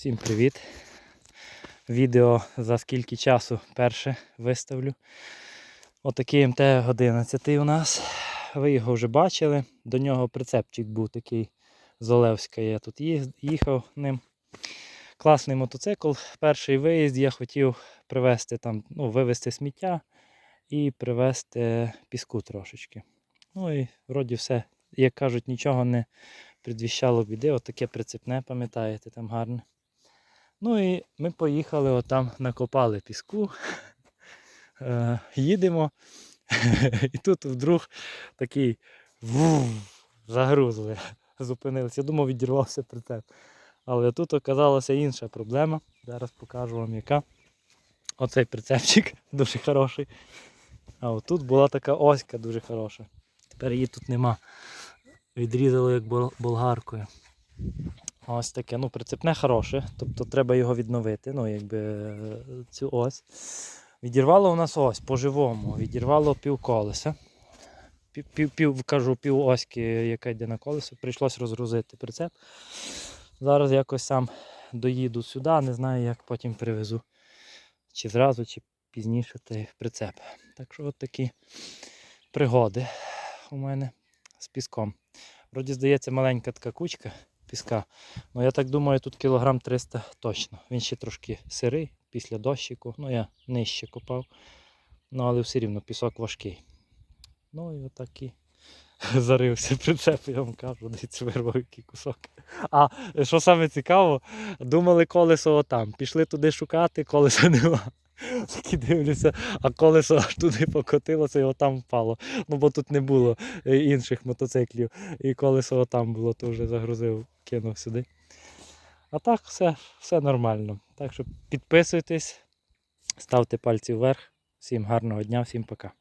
Всім привіт! Відео за скільки часу перше виставлю. Отакий МТ-11 у нас. Ви його вже бачили. До нього прицепчик був такий з Олевська. Я тут їхав ним. Класний мотоцикл. Перший виїзд я хотів привезти там, ну, вивезти сміття і привезти піску трошечки. Ну і вроді все, як кажуть, нічого не предвіщало біди. Отаке прицепне, пам'ятаєте, там гарне. Ну і ми поїхали, отам накопали піску. Е, їдемо. І тут вдруг такий загрузли. Зупинилися. Я думав, відірвався прицеп. Але тут оказалася інша проблема. Зараз покажу вам яка. Оцей прицепчик дуже хороший. А отут була така оська дуже хороша. Тепер її тут нема. Відрізали як болгаркою. Ось таке, ну, прицепне хороше, тобто треба його відновити, ну, якби е, цю ось. Відірвало у нас ось по-живому, відірвало пів колеса. Пів, пів, пів, кажу, пів оськи, яка йде на колесо, прийшлось розгрузити прицеп. Зараз якось сам доїду сюди, не знаю, як потім привезу. Чи зразу, чи пізніше той прицеп. Так що от такі пригоди у мене з піском. Вроді, здається, маленька така кучка піска. Ну я так думаю, тут кілограм 300 точно. Він ще трошки сирий після дощику. Ну я нижче копав. Ну але все рівно пісок важкий. Ну і отакий зарився прицеп, я вам кажу, дивіться, вирвав який кусок. А що саме цікаво, думали колесо отам. Пішли туди шукати, колеса нема. Такі дивлюся, а колесо аж туди покотилося і отам впало. Ну бо тут не було е, інших мотоциклів. І колесо отам було, то вже загрузив, кинув сюди. А так все, все нормально. Так що підписуйтесь, ставте пальці вверх. Всім гарного дня, всім пока.